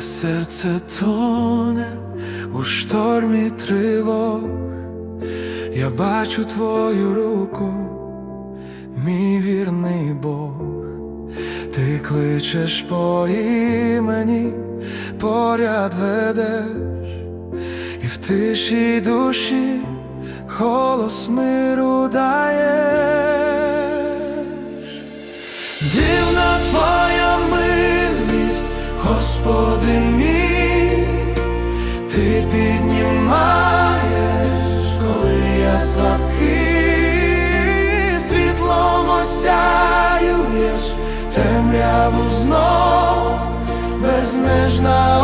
серце тоне у штормі тривог, я бачу твою руку, мій вірний Бог, ти кличеш по імені, поряд ведеш, і в тиші душі голос миру даєш. Господи мій, ти піднімаєш, коли я слабкий, світлом осяюєш, темряву знов, безмежна,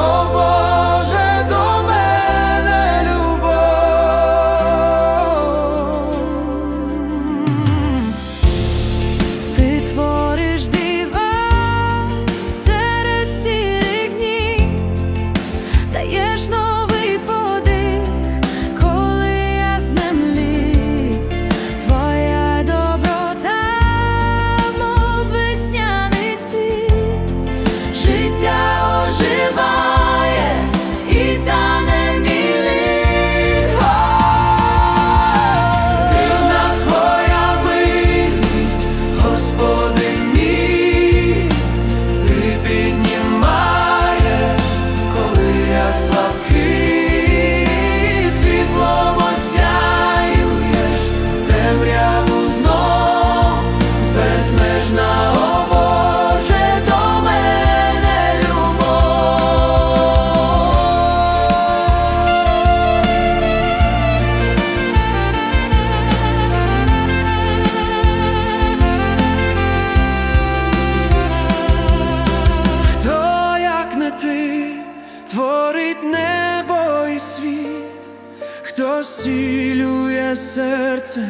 хто зцілює серце,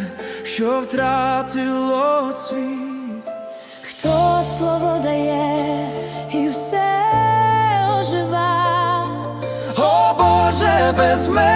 що втратило цвіт. Хто слово дає і все ожива, О Боже, безмежна